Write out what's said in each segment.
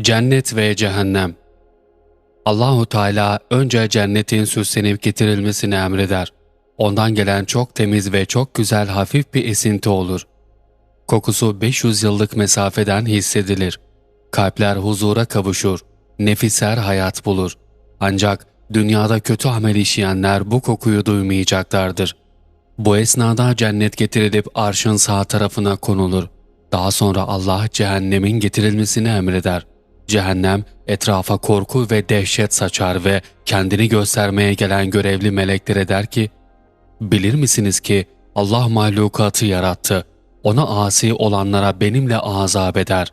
Cennet ve Cehennem Allahu Teala önce cennetin süslenip getirilmesini emreder. Ondan gelen çok temiz ve çok güzel hafif bir esinti olur. Kokusu 500 yıllık mesafeden hissedilir. Kalpler huzura kavuşur. Nefisler hayat bulur. Ancak dünyada kötü amel işleyenler bu kokuyu duymayacaklardır. Bu esnada cennet getirilip arşın sağ tarafına konulur. Daha sonra Allah cehennemin getirilmesini emreder. Cehennem etrafa korku ve dehşet saçar ve kendini göstermeye gelen görevli meleklere der ki, Bilir misiniz ki Allah mahlukatı yarattı. Ona asi olanlara benimle azap eder.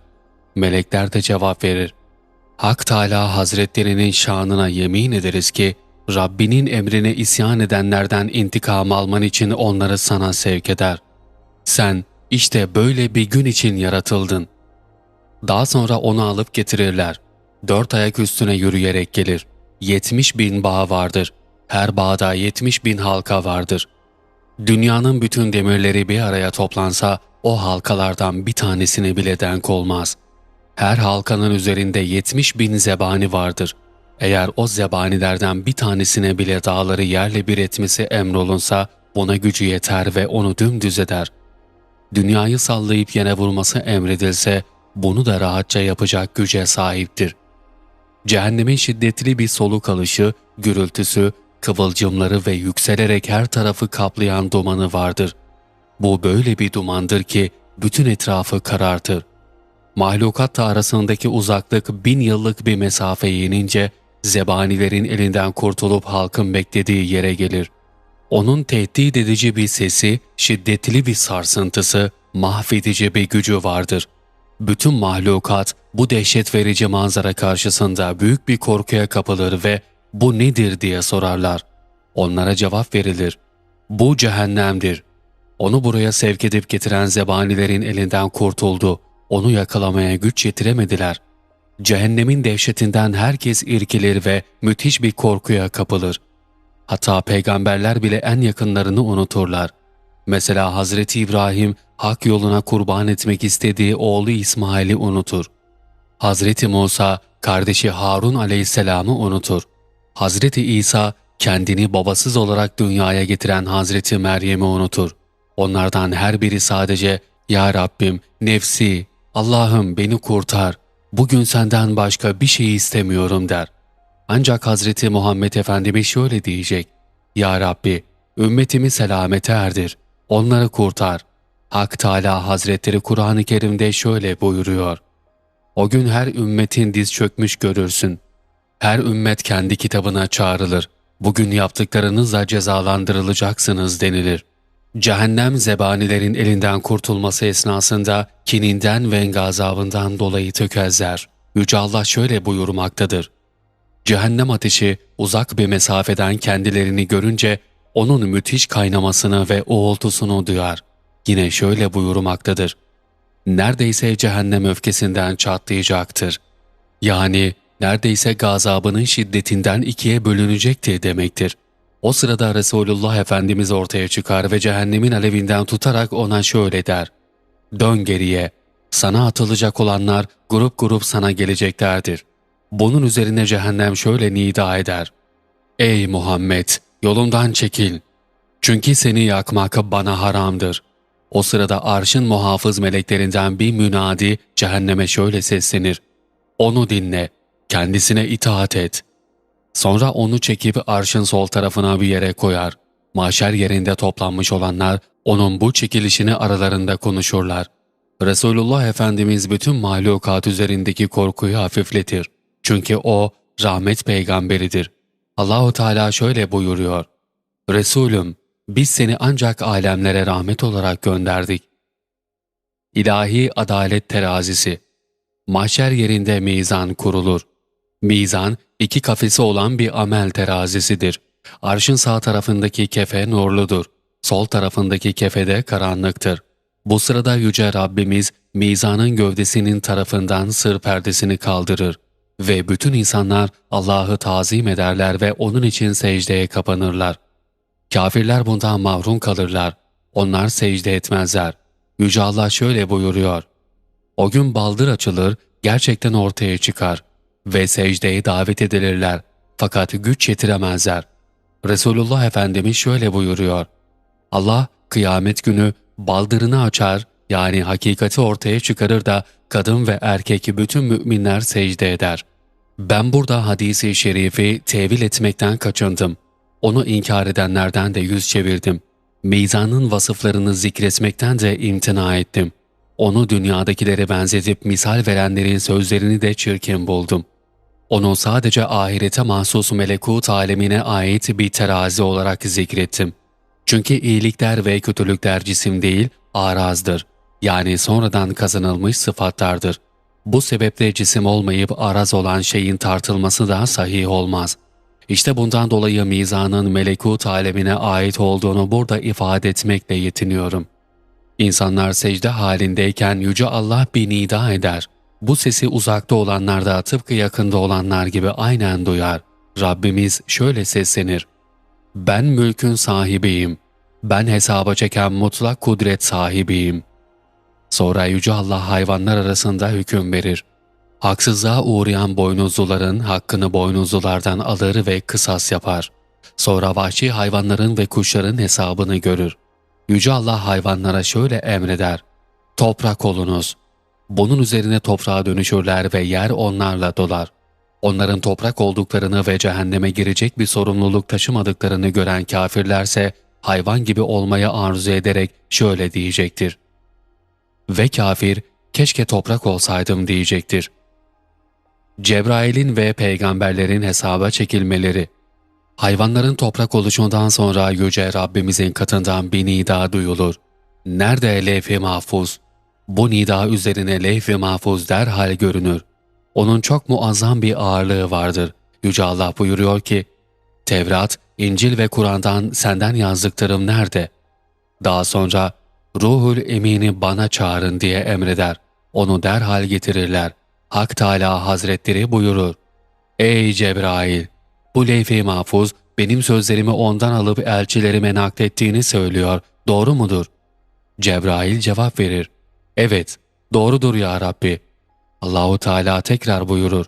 Melekler de cevap verir. Hak Teala Hazretlerinin şanına yemin ederiz ki, Rabbinin emrine isyan edenlerden intikam alman için onları sana sevk eder. Sen işte böyle bir gün için yaratıldın. Daha sonra onu alıp getirirler. Dört ayak üstüne yürüyerek gelir. Yetmiş bin bağ vardır. Her bağda yetmiş bin halka vardır. Dünyanın bütün demirleri bir araya toplansa o halkalardan bir tanesine bile denk olmaz. Her halkanın üzerinde yetmiş bin zebani vardır. Eğer o zebanilerden bir tanesine bile dağları yerle bir etmesi emrolunsa ona gücü yeter ve onu dümdüz eder. Dünyayı sallayıp yere vurması emredilse bunu da rahatça yapacak güce sahiptir. Cehennemin şiddetli bir soluk alışı, gürültüsü, kıvılcımları ve yükselerek her tarafı kaplayan dumanı vardır. Bu böyle bir dumandır ki bütün etrafı karartır. Mahlukat arasındaki uzaklık bin yıllık bir mesafe yenince zebanilerin elinden kurtulup halkın beklediği yere gelir. Onun tehdit edici bir sesi, şiddetli bir sarsıntısı, mahvedici bir gücü vardır. Bütün mahlukat bu dehşet verici manzara karşısında büyük bir korkuya kapılır ve bu nedir diye sorarlar. Onlara cevap verilir. Bu cehennemdir. Onu buraya sevk edip getiren zebanilerin elinden kurtuldu. Onu yakalamaya güç yetiremediler. Cehennemin dehşetinden herkes irkilir ve müthiş bir korkuya kapılır. Hatta peygamberler bile en yakınlarını unuturlar. Mesela Hazreti İbrahim hak yoluna kurban etmek istediği oğlu İsmail'i unutur. Hazreti Musa kardeşi Harun aleyhisselamı unutur. Hazreti İsa kendini babasız olarak dünyaya getiren Hazreti Meryem'i unutur. Onlardan her biri sadece ''Ya Rabbim, nefsi, Allah'ım beni kurtar, bugün senden başka bir şey istemiyorum.'' der. Ancak Hazreti Muhammed Efendimiz şöyle diyecek, ''Ya Rabbi, ümmetimi selamete erdir, onları kurtar.'' Hak Teala Hazretleri Kur'an-ı Kerim'de şöyle buyuruyor. O gün her ümmetin diz çökmüş görürsün. Her ümmet kendi kitabına çağrılır. Bugün yaptıklarınızla cezalandırılacaksınız denilir. Cehennem zebanilerin elinden kurtulması esnasında kininden ve gazabından dolayı tökezler. Yüce Allah şöyle buyurmaktadır. Cehennem ateşi uzak bir mesafeden kendilerini görünce onun müthiş kaynamasını ve uğultusunu duyar. Yine şöyle buyurmaktadır. Neredeyse cehennem öfkesinden çatlayacaktır. Yani neredeyse gazabının şiddetinden ikiye bölünecektir demektir. O sırada Resulullah Efendimiz ortaya çıkar ve cehennemin alevinden tutarak ona şöyle der. Dön geriye, sana atılacak olanlar grup grup sana geleceklerdir. Bunun üzerine cehennem şöyle nida eder. Ey Muhammed! Yolumdan çekil. Çünkü seni yakmak bana haramdır. O sırada arşın muhafız meleklerinden bir münadi cehenneme şöyle seslenir. Onu dinle, kendisine itaat et. Sonra onu çekip arşın sol tarafına bir yere koyar. Maşer yerinde toplanmış olanlar onun bu çekilişini aralarında konuşurlar. Resulullah Efendimiz bütün mahlukat üzerindeki korkuyu hafifletir. Çünkü o rahmet peygamberidir. Allahu Teala şöyle buyuruyor. Resulüm biz seni ancak alemlere rahmet olarak gönderdik. İlahi adalet terazisi Mahşer yerinde mizan kurulur. Mizan, iki kafesi olan bir amel terazisidir. Arşın sağ tarafındaki kefe nurludur. Sol tarafındaki kefe de karanlıktır. Bu sırada Yüce Rabbimiz, mizanın gövdesinin tarafından sır perdesini kaldırır ve bütün insanlar Allah'ı tazim ederler ve onun için secdeye kapanırlar. Kafirler bundan mahrum kalırlar. Onlar secde etmezler. Yüce Allah şöyle buyuruyor. O gün baldır açılır, gerçekten ortaya çıkar ve secdeye davet edilirler fakat güç yetiremezler. Resulullah Efendimiz şöyle buyuruyor. Allah kıyamet günü baldırını açar yani hakikati ortaya çıkarır da kadın ve erkek bütün müminler secde eder. Ben burada hadisi şerifi tevil etmekten kaçındım. Onu inkar edenlerden de yüz çevirdim. Mizanın vasıflarını zikretmekten de imtina ettim. Onu dünyadakilere benzetip misal verenlerin sözlerini de çirkin buldum. Onu sadece ahirete mahsus melekut alemine ait bir terazi olarak zikrettim. Çünkü iyilikler ve kötülükler cisim değil, arazdır. Yani sonradan kazanılmış sıfatlardır. Bu sebeple cisim olmayıp araz olan şeyin tartılması da sahih olmaz. İşte bundan dolayı mizanın melekut alemine ait olduğunu burada ifade etmekle yetiniyorum. İnsanlar secde halindeyken Yüce Allah bir nida eder. Bu sesi uzakta olanlar da tıpkı yakında olanlar gibi aynen duyar. Rabbimiz şöyle seslenir. Ben mülkün sahibiyim. Ben hesaba çeken mutlak kudret sahibiyim. Sonra Yüce Allah hayvanlar arasında hüküm verir. Haksızlığa uğrayan boynuzluların hakkını boynuzlulardan alır ve kısas yapar. Sonra vahşi hayvanların ve kuşların hesabını görür. Yüce Allah hayvanlara şöyle emreder. Toprak olunuz. Bunun üzerine toprağa dönüşürler ve yer onlarla dolar. Onların toprak olduklarını ve cehenneme girecek bir sorumluluk taşımadıklarını gören kafirlerse hayvan gibi olmaya arzu ederek şöyle diyecektir. Ve kafir, keşke toprak olsaydım diyecektir. Cebrail'in ve peygamberlerin hesaba çekilmeleri Hayvanların toprak oluşundan sonra Yüce Rabbimizin katından bir nida duyulur. Nerede levh-i mahfuz? Bu nida üzerine levh-i mahfuz derhal görünür. Onun çok muazzam bir ağırlığı vardır. Yüce Allah buyuruyor ki, Tevrat, İncil ve Kur'an'dan senden yazdıklarım nerede? Daha sonra Ruhul Emin'i bana çağırın diye emreder. Onu derhal getirirler. Hak Teala Hazretleri buyurur. Ey Cebrail! Bu levh-i mahfuz benim sözlerimi ondan alıp elçilerime naklettiğini söylüyor. Doğru mudur? Cebrail cevap verir. Evet, doğrudur ya Rabbi. Allahu Teala tekrar buyurur.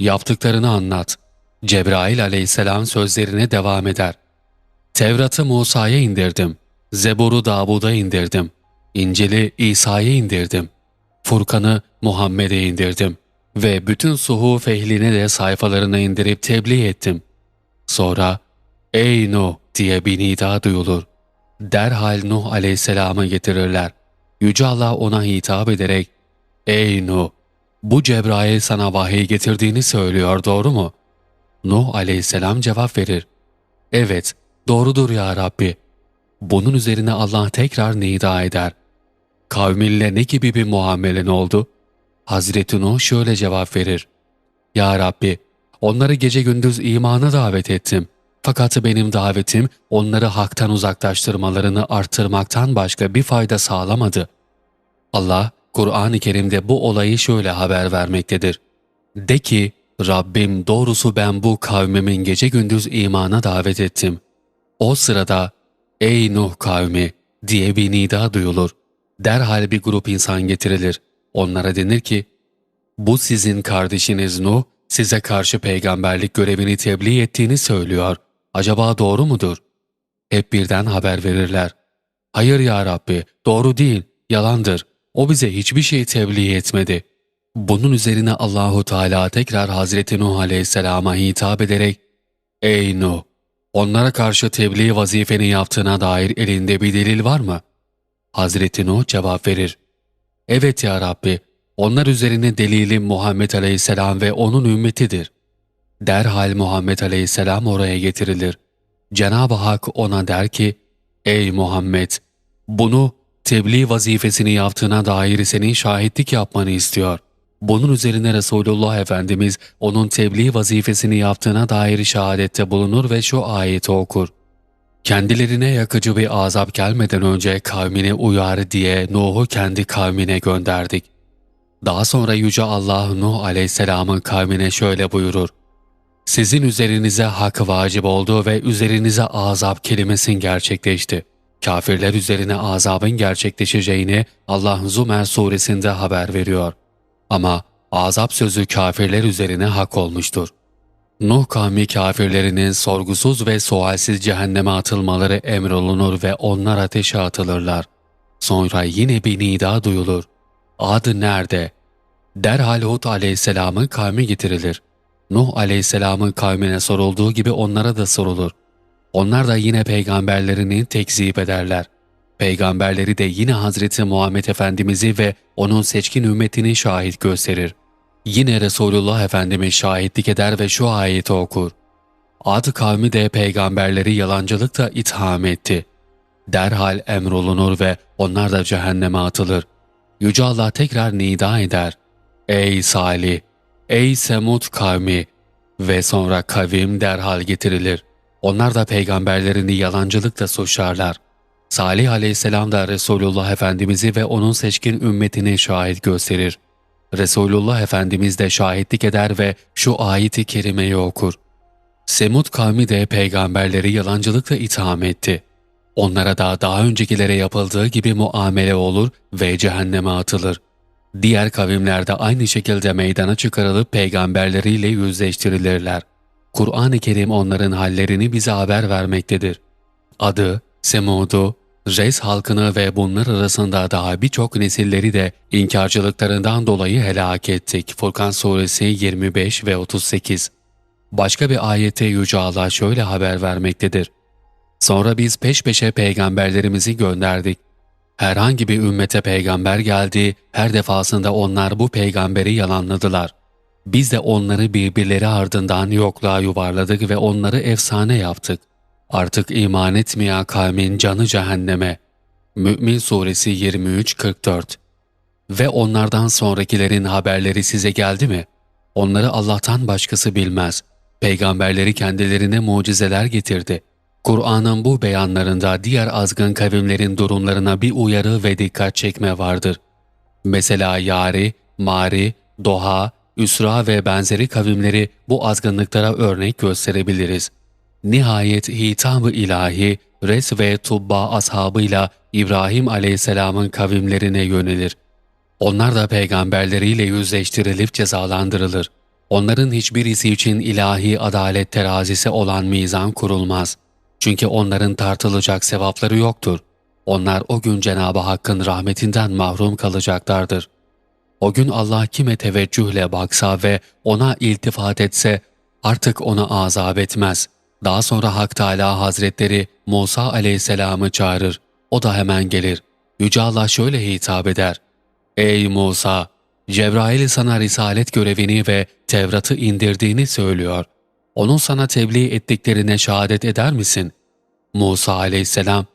Yaptıklarını anlat. Cebrail aleyhisselam sözlerine devam eder. Tevrat'ı Musa'ya indirdim. Zebur'u Davud'a indirdim. İncil'i İsa'ya indirdim. Furkan'ı Muhammed'e indirdim. Ve bütün suhuf ehline de sayfalarını indirip tebliğ ettim. Sonra, ''Ey Nuh!'' diye bir nida duyulur. Derhal Nuh aleyhisselamı getirirler. Yüce Allah ona hitap ederek, ''Ey Nuh! Bu Cebrail sana vahiy getirdiğini söylüyor, doğru mu?'' Nuh aleyhisselam cevap verir. ''Evet, doğrudur ya Rabbi.'' Bunun üzerine Allah tekrar nida eder. Kavminle ne gibi bir muamelen oldu? Hazreti Nuh şöyle cevap verir. Ya Rabbi, onları gece gündüz imana davet ettim. Fakat benim davetim onları haktan uzaklaştırmalarını arttırmaktan başka bir fayda sağlamadı. Allah, Kur'an-ı Kerim'de bu olayı şöyle haber vermektedir. De ki, Rabbim doğrusu ben bu kavmimin gece gündüz imana davet ettim. O sırada, ''Ey Nuh kavmi!'' diye bir nida duyulur. Derhal bir grup insan getirilir. Onlara denir ki, ''Bu sizin kardeşiniz Nuh, size karşı peygamberlik görevini tebliğ ettiğini söylüyor. Acaba doğru mudur?'' Hep birden haber verirler. ''Hayır ya Rabbi, doğru değil, yalandır. O bize hiçbir şey tebliğ etmedi.'' Bunun üzerine Allahu Teala tekrar Hazreti Nuh Aleyhisselam'a hitap ederek ''Ey Nuh, onlara karşı tebliğ vazifeni yaptığına dair elinde bir delil var mı?'' Hazreti Nuh cevap verir. ''Evet ya Rabbi, onlar üzerine delilim Muhammed Aleyhisselam ve onun ümmetidir.'' Derhal Muhammed Aleyhisselam oraya getirilir. Cenab-ı Hak ona der ki, ''Ey Muhammed, bunu tebliğ vazifesini yaptığına dair senin şahitlik yapmanı istiyor. Bunun üzerine Resulullah Efendimiz onun tebliğ vazifesini yaptığına dair şehadette bulunur ve şu ayeti okur. Kendilerine yakıcı bir azap gelmeden önce kavmine uyar diye Nuh'u kendi kavmine gönderdik. Daha sonra Yüce Allah Nuh aleyhisselamın kavmine şöyle buyurur. Sizin üzerinize hak vacip oldu ve üzerinize azap kelimesin gerçekleşti. Kafirler üzerine azabın gerçekleşeceğini Allah Zümer suresinde haber veriyor.'' Ama azap sözü kafirler üzerine hak olmuştur. Nuh kavmi kafirlerinin sorgusuz ve sualsiz cehenneme atılmaları emrolunur ve onlar ateşe atılırlar. Sonra yine bir nida duyulur. Adı nerede? Derhal Hud aleyhisselamın kavmi getirilir. Nuh aleyhisselamın kavmine sorulduğu gibi onlara da sorulur. Onlar da yine peygamberlerini tekzip ederler. Peygamberleri de yine Hazreti Muhammed Efendimiz'i ve onun seçkin ümmetini şahit gösterir. Yine Resulullah Efendimiz şahitlik eder ve şu ayeti okur. Ad kavmi de peygamberleri yalancılıkla itham etti. Derhal emrolunur ve onlar da cehenneme atılır. Yüce Allah tekrar nida eder. Ey Salih! Ey Semud kavmi! Ve sonra kavim derhal getirilir. Onlar da peygamberlerini yalancılıkla suçlarlar. Salih aleyhisselam da Resulullah Efendimiz'i ve onun seçkin ümmetini şahit gösterir. Resulullah Efendimiz de şahitlik eder ve şu ayeti kerimeyi okur. Semud kavmi de peygamberleri yalancılıkla itham etti. Onlara da daha öncekilere yapıldığı gibi muamele olur ve cehenneme atılır. Diğer kavimlerde aynı şekilde meydana çıkarılıp peygamberleriyle yüzleştirilirler. Kur'an-ı Kerim onların hallerini bize haber vermektedir. Adı, Semud'u, Res halkını ve bunlar arasında daha birçok nesilleri de inkarcılıklarından dolayı helak ettik. Furkan Suresi 25 ve 38 Başka bir ayette Yüce Allah şöyle haber vermektedir. Sonra biz peş peşe peygamberlerimizi gönderdik. Herhangi bir ümmete peygamber geldi, her defasında onlar bu peygamberi yalanladılar. Biz de onları birbirleri ardından yokluğa yuvarladık ve onları efsane yaptık. Artık iman etmeyen kavmin canı cehenneme. Mü'min Suresi 23-44 Ve onlardan sonrakilerin haberleri size geldi mi? Onları Allah'tan başkası bilmez. Peygamberleri kendilerine mucizeler getirdi. Kur'an'ın bu beyanlarında diğer azgın kavimlerin durumlarına bir uyarı ve dikkat çekme vardır. Mesela Yari, Mari, Doha, Üsra ve benzeri kavimleri bu azgınlıklara örnek gösterebiliriz. Nihayet hitab-ı ilahi, Res ve Tubba ashabıyla İbrahim aleyhisselamın kavimlerine yönelir. Onlar da peygamberleriyle yüzleştirilip cezalandırılır. Onların hiçbirisi için ilahi adalet terazisi olan mizan kurulmaz. Çünkü onların tartılacak sevapları yoktur. Onlar o gün Cenab-ı Hakk'ın rahmetinden mahrum kalacaklardır. O gün Allah kime teveccühle baksa ve ona iltifat etse artık ona azap etmez. Daha sonra Hak Teala Hazretleri Musa aleyhisselamı çağırır. O da hemen gelir. Yüce Allah şöyle hitap eder. Ey Musa! Cebrail sana risalet görevini ve Tevrat'ı indirdiğini söylüyor. Onun sana tebliğ ettiklerine şehadet eder misin? Musa aleyhisselam,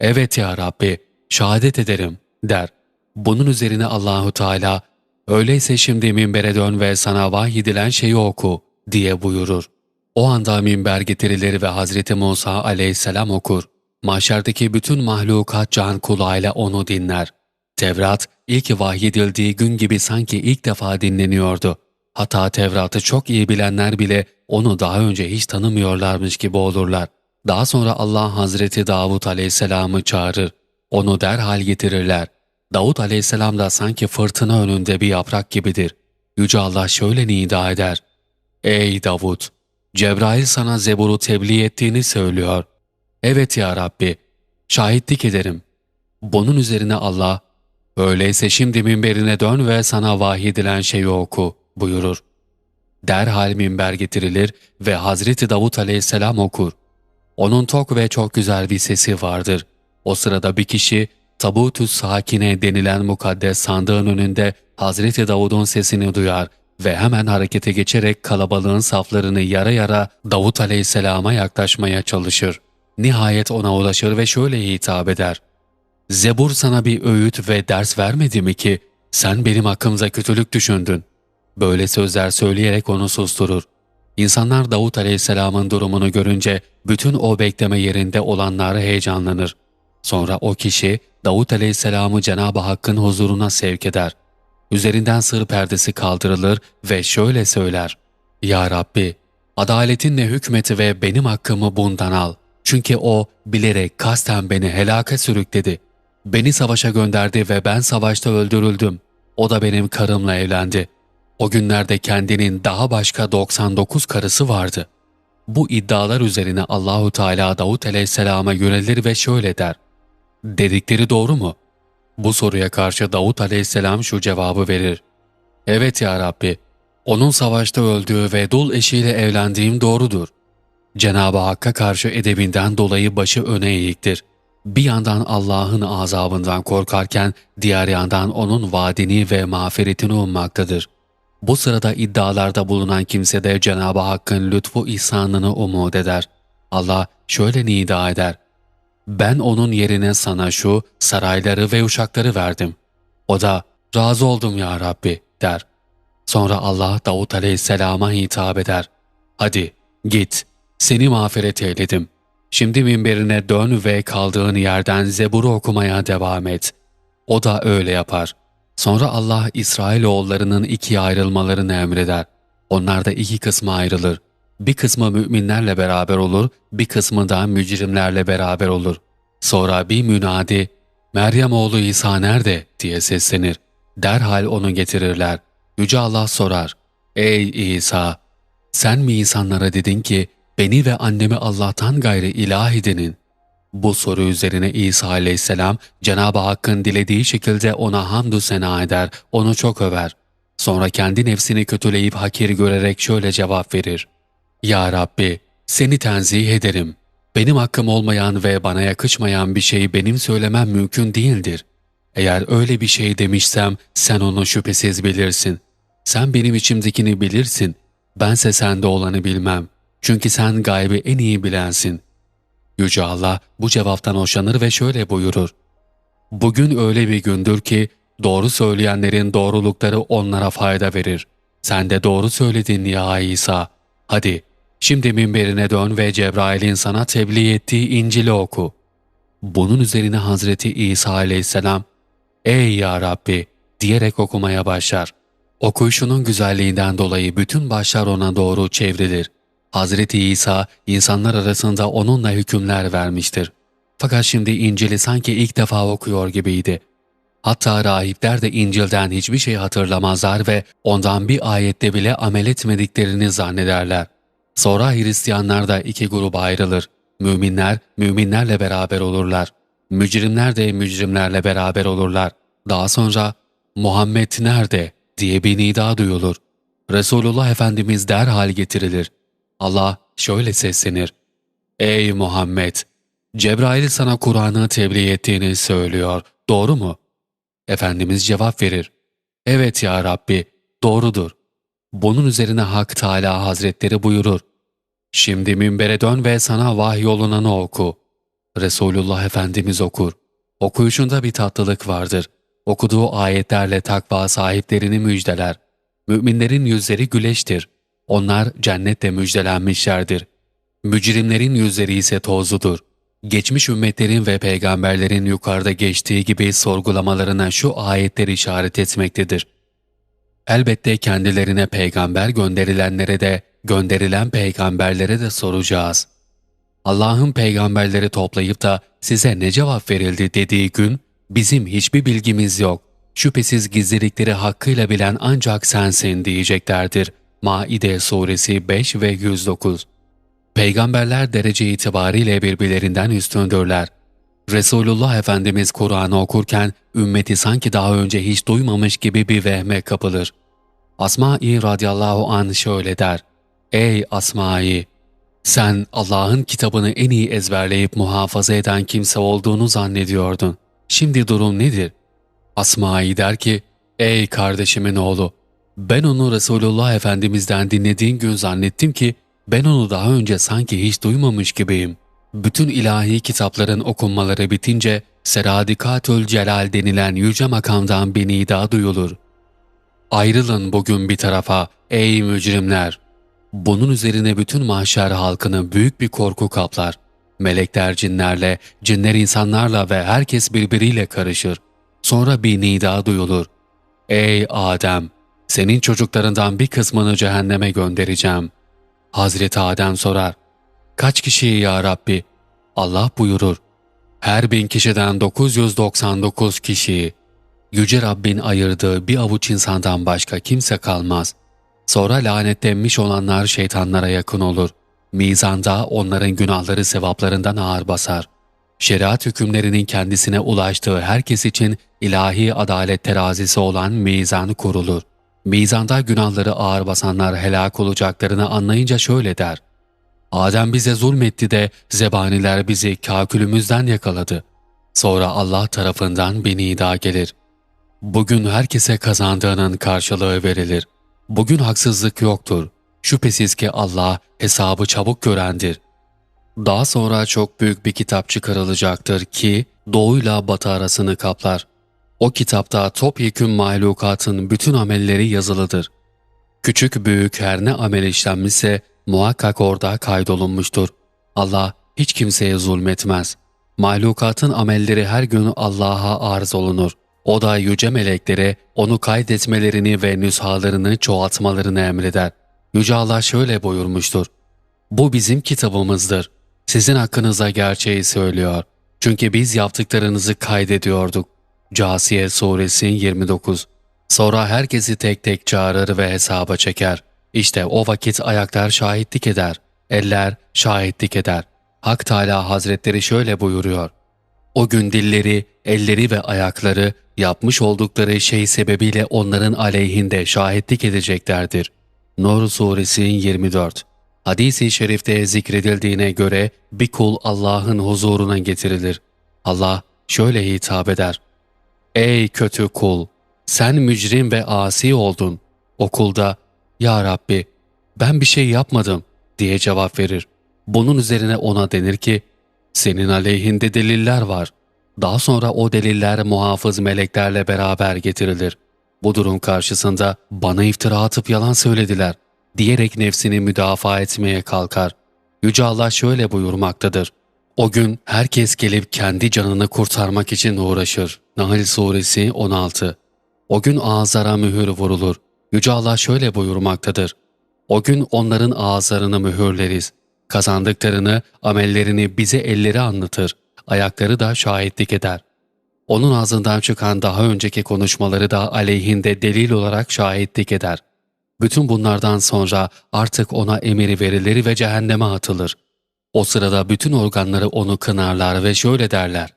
evet ya Rabbi, şehadet ederim der. Bunun üzerine Allahu Teala, öyleyse şimdi minbere dön ve sana vahyedilen şeyi oku diye buyurur. O anda minber getirilir ve Hazreti Musa aleyhisselam okur. Mahşerdeki bütün mahlukat can kulağıyla onu dinler. Tevrat, ilk vahyedildiği gün gibi sanki ilk defa dinleniyordu. Hatta Tevrat'ı çok iyi bilenler bile onu daha önce hiç tanımıyorlarmış gibi olurlar. Daha sonra Allah Hazreti Davud aleyhisselamı çağırır. Onu derhal getirirler. Davud aleyhisselam da sanki fırtına önünde bir yaprak gibidir. Yüce Allah şöyle nida eder. Ey Davud! Cebrail sana Zebur'u tebliğ ettiğini söylüyor. Evet ya Rabbi, şahitlik ederim. Bunun üzerine Allah, öyleyse şimdi minberine dön ve sana vahyedilen şeyi oku buyurur. Derhal minber getirilir ve Hazreti Davut aleyhisselam okur. Onun tok ve çok güzel bir sesi vardır. O sırada bir kişi Tabutü Sakine denilen mukaddes sandığın önünde Hazreti Davud'un sesini duyar ve hemen harekete geçerek kalabalığın saflarını yara yara Davut aleyhisselama yaklaşmaya çalışır. Nihayet ona ulaşır ve şöyle hitap eder. Zebur sana bir öğüt ve ders vermedi mi ki sen benim hakkımda kötülük düşündün? Böyle sözler söyleyerek onu susturur. İnsanlar Davut aleyhisselamın durumunu görünce bütün o bekleme yerinde olanlar heyecanlanır. Sonra o kişi Davut aleyhisselamı Cenab-ı Hakk'ın huzuruna sevk eder. Üzerinden sır perdesi kaldırılır ve şöyle söyler. Ya Rabbi, adaletinle hükmeti ve benim hakkımı bundan al. Çünkü o bilerek kasten beni helaka sürükledi. Beni savaşa gönderdi ve ben savaşta öldürüldüm. O da benim karımla evlendi. O günlerde kendinin daha başka 99 karısı vardı. Bu iddialar üzerine Allahu Teala Davut Aleyhisselam'a yönelir ve şöyle der. Dedikleri doğru mu? Bu soruya karşı Davut Aleyhisselam şu cevabı verir. Evet ya Rabbi, onun savaşta öldüğü ve dul eşiyle evlendiğim doğrudur. Cenab-ı Hakk'a karşı edebinden dolayı başı öne eğiktir. Bir yandan Allah'ın azabından korkarken diğer yandan onun vaadini ve mağfiretini ummaktadır. Bu sırada iddialarda bulunan kimse de Cenab-ı Hakk'ın lütfu ihsanını umut eder. Allah şöyle nida eder. Ben onun yerine sana şu sarayları ve uşakları verdim. O da razı oldum ya Rabbi der. Sonra Allah Davut aleyhisselama hitap eder. Hadi git seni mağfiret eyledim. Şimdi minberine dön ve kaldığın yerden Zebur'u okumaya devam et. O da öyle yapar. Sonra Allah İsrailoğullarının ikiye ayrılmalarını emreder. Onlar da iki kısma ayrılır. Bir kısmı müminlerle beraber olur, bir kısmı da mücrimlerle beraber olur. Sonra bir münadi, Meryem oğlu İsa nerede diye seslenir. Derhal onu getirirler. Yüce Allah sorar, Ey İsa! Sen mi insanlara dedin ki, beni ve annemi Allah'tan gayrı ilah edinin? Bu soru üzerine İsa aleyhisselam Cenab-ı Hakk'ın dilediği şekilde ona hamdü sena eder, onu çok över. Sonra kendi nefsini kötüleyip hakir görerek şöyle cevap verir. Ya Rabbi, seni tenzih ederim. Benim hakkım olmayan ve bana yakışmayan bir şeyi benim söylemem mümkün değildir. Eğer öyle bir şey demişsem sen onu şüphesiz bilirsin. Sen benim içimdekini bilirsin. Bense sende olanı bilmem. Çünkü sen gaybi en iyi bilensin. Yüce Allah bu cevaptan hoşlanır ve şöyle buyurur. Bugün öyle bir gündür ki doğru söyleyenlerin doğrulukları onlara fayda verir. Sen de doğru söyledin ya İsa. Hadi şimdi minberine dön ve Cebrail'in sana tebliğ ettiği İncil'i oku. Bunun üzerine Hazreti İsa aleyhisselam, Ey ya Rabbi diyerek okumaya başlar. Okuyuşunun güzelliğinden dolayı bütün başlar ona doğru çevrilir. Hazreti İsa insanlar arasında onunla hükümler vermiştir. Fakat şimdi İncil'i sanki ilk defa okuyor gibiydi. Hatta rahipler de İncil'den hiçbir şey hatırlamazlar ve ondan bir ayette bile amel etmediklerini zannederler. Sonra Hristiyanlar da iki gruba ayrılır. Müminler, müminlerle beraber olurlar. Mücrimler de mücrimlerle beraber olurlar. Daha sonra Muhammed nerede diye bir nida duyulur. Resulullah Efendimiz derhal getirilir. Allah şöyle seslenir. Ey Muhammed! Cebrail sana Kur'an'ı tebliğ ettiğini söylüyor. Doğru mu? Efendimiz cevap verir. Evet ya Rabbi, doğrudur. Bunun üzerine Hak Teala Hazretleri buyurur. Şimdi minbere dön ve sana vahyolunanı oku. Resulullah Efendimiz okur. Okuyuşunda bir tatlılık vardır. Okuduğu ayetlerle takva sahiplerini müjdeler. Müminlerin yüzleri güleştir. Onlar cennette müjdelenmişlerdir. Mücrimlerin yüzleri ise tozludur. Geçmiş ümmetlerin ve peygamberlerin yukarıda geçtiği gibi sorgulamalarına şu ayetler işaret etmektedir. Elbette kendilerine peygamber gönderilenlere de, gönderilen peygamberlere de soracağız. Allah'ın peygamberleri toplayıp da size ne cevap verildi dediği gün, bizim hiçbir bilgimiz yok. Şüphesiz gizlilikleri hakkıyla bilen ancak sensin diyeceklerdir.'' Maide Suresi 5 ve 109 Peygamberler derece itibariyle birbirlerinden üstündürler. Resulullah Efendimiz Kur'an'ı okurken ümmeti sanki daha önce hiç duymamış gibi bir vehme kapılır. Asma-i radiyallahu an şöyle der. Ey Asma-i! Sen Allah'ın kitabını en iyi ezberleyip muhafaza eden kimse olduğunu zannediyordun. Şimdi durum nedir? Asma-i der ki, Ey kardeşimin oğlu! Ben onu Resulullah Efendimiz'den dinlediğin gün zannettim ki ben onu daha önce sanki hiç duymamış gibiyim. Bütün ilahi kitapların okunmaları bitince Seradikatül Celal denilen yüce makamdan bir nida duyulur. Ayrılın bugün bir tarafa ey mücrimler! Bunun üzerine bütün mahşer halkını büyük bir korku kaplar. Melekler cinlerle, cinler insanlarla ve herkes birbiriyle karışır. Sonra bir nida duyulur. Ey Adem! senin çocuklarından bir kısmını cehenneme göndereceğim. Hazreti Adem sorar, kaç kişiyi ya Rabbi? Allah buyurur, her bin kişiden 999 kişiyi. Yüce Rabbin ayırdığı bir avuç insandan başka kimse kalmaz. Sonra lanetlenmiş olanlar şeytanlara yakın olur. Mizanda onların günahları sevaplarından ağır basar. Şeriat hükümlerinin kendisine ulaştığı herkes için ilahi adalet terazisi olan mizan kurulur. Mizanda günahları ağır basanlar helak olacaklarını anlayınca şöyle der. Adem bize zulmetti de zebaniler bizi kakülümüzden yakaladı. Sonra Allah tarafından bir nida gelir. Bugün herkese kazandığının karşılığı verilir. Bugün haksızlık yoktur. Şüphesiz ki Allah hesabı çabuk görendir. Daha sonra çok büyük bir kitap çıkarılacaktır ki doğuyla batı arasını kaplar. O kitapta topyekün mahlukatın bütün amelleri yazılıdır. Küçük büyük her ne amel işlenmişse muhakkak orada kaydolunmuştur. Allah hiç kimseye zulmetmez. Mahlukatın amelleri her gün Allah'a arz olunur. O da yüce meleklere onu kaydetmelerini ve nüshalarını çoğaltmalarını emreder. Yüce Allah şöyle buyurmuştur. Bu bizim kitabımızdır. Sizin hakkınıza gerçeği söylüyor. Çünkü biz yaptıklarınızı kaydediyorduk. Casiye Suresi 29 Sonra herkesi tek tek çağırır ve hesaba çeker. İşte o vakit ayaklar şahitlik eder, eller şahitlik eder. Hak Teala Hazretleri şöyle buyuruyor. O gün dilleri, elleri ve ayakları yapmış oldukları şey sebebiyle onların aleyhinde şahitlik edeceklerdir. Nur Suresi 24 Hadis-i şerifte zikredildiğine göre bir kul Allah'ın huzuruna getirilir. Allah şöyle hitap eder. Ey kötü kul! Sen mücrim ve asi oldun. O kul da, Ya Rabbi ben bir şey yapmadım diye cevap verir. Bunun üzerine ona denir ki, senin aleyhinde deliller var. Daha sonra o deliller muhafız meleklerle beraber getirilir. Bu durum karşısında bana iftira atıp yalan söylediler diyerek nefsini müdafaa etmeye kalkar. Yüce Allah şöyle buyurmaktadır. O gün herkes gelip kendi canını kurtarmak için uğraşır. Nahl Suresi 16 O gün ağızlara mühür vurulur. Yüce Allah şöyle buyurmaktadır. O gün onların ağızlarını mühürleriz. Kazandıklarını, amellerini bize elleri anlatır. Ayakları da şahitlik eder. Onun ağzından çıkan daha önceki konuşmaları da aleyhinde delil olarak şahitlik eder. Bütün bunlardan sonra artık ona emiri verilir ve cehenneme atılır. O sırada bütün organları onu kınarlar ve şöyle derler.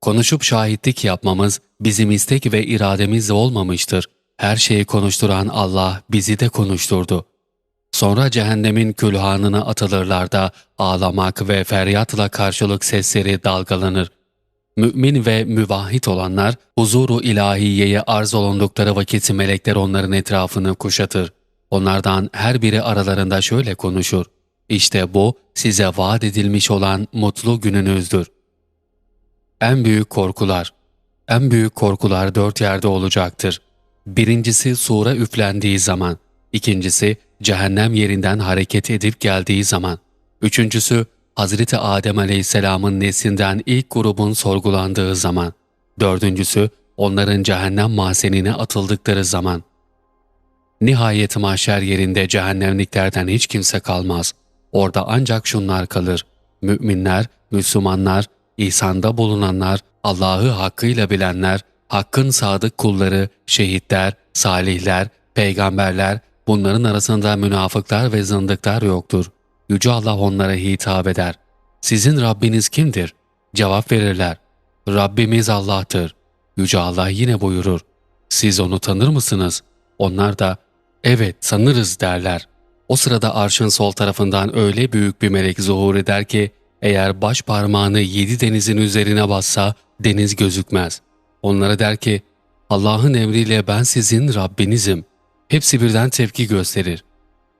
Konuşup şahitlik yapmamız bizim istek ve irademiz olmamıştır. Her şeyi konuşturan Allah bizi de konuşturdu. Sonra cehennemin külhanına atılırlar da ağlamak ve feryatla karşılık sesleri dalgalanır. Mümin ve müvahhid olanlar huzuru ilahiyeye arz olundukları vakit melekler onların etrafını kuşatır. Onlardan her biri aralarında şöyle konuşur. İşte bu size vaat edilmiş olan mutlu gününüzdür. En büyük korkular En büyük korkular dört yerde olacaktır. Birincisi sura üflendiği zaman, ikincisi cehennem yerinden hareket edip geldiği zaman, üçüncüsü Hazreti Adem Aleyhisselam'ın neslinden ilk grubun sorgulandığı zaman, dördüncüsü onların cehennem mahzenine atıldıkları zaman. Nihayet mahşer yerinde cehennemliklerden hiç kimse kalmaz. Orada ancak şunlar kalır. Müminler, Müslümanlar, ihsanda bulunanlar, Allah'ı hakkıyla bilenler, hakkın sadık kulları, şehitler, salihler, peygamberler, bunların arasında münafıklar ve zındıklar yoktur. Yüce Allah onlara hitap eder. Sizin Rabbiniz kimdir? Cevap verirler. Rabbimiz Allah'tır. Yüce Allah yine buyurur. Siz onu tanır mısınız? Onlar da evet sanırız derler. O sırada arşın sol tarafından öyle büyük bir melek zuhur eder ki eğer baş parmağını yedi denizin üzerine bassa deniz gözükmez. Onlara der ki Allah'ın emriyle ben sizin Rabbinizim. Hepsi birden tepki gösterir.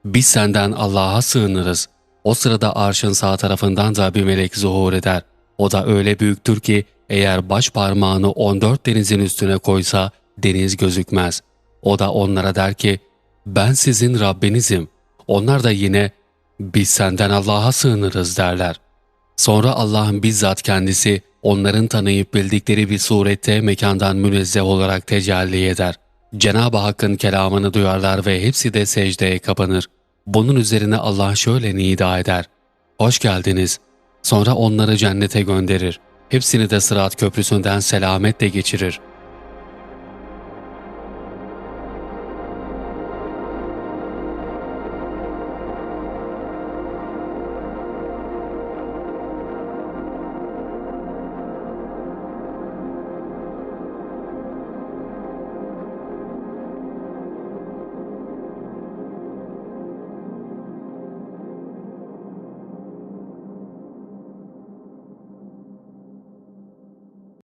Biz senden Allah'a sığınırız. O sırada arşın sağ tarafından da bir melek zuhur eder. O da öyle büyüktür ki eğer baş parmağını 14 denizin üstüne koysa deniz gözükmez. O da onlara der ki ben sizin Rabbinizim. Onlar da yine biz senden Allah'a sığınırız derler. Sonra Allah'ın bizzat kendisi onların tanıyıp bildikleri bir surette mekandan münezzeh olarak tecelli eder. Cenab-ı Hakk'ın kelamını duyarlar ve hepsi de secdeye kapanır. Bunun üzerine Allah şöyle nida eder. Hoş geldiniz. Sonra onları cennete gönderir. Hepsini de sırat köprüsünden selametle geçirir.''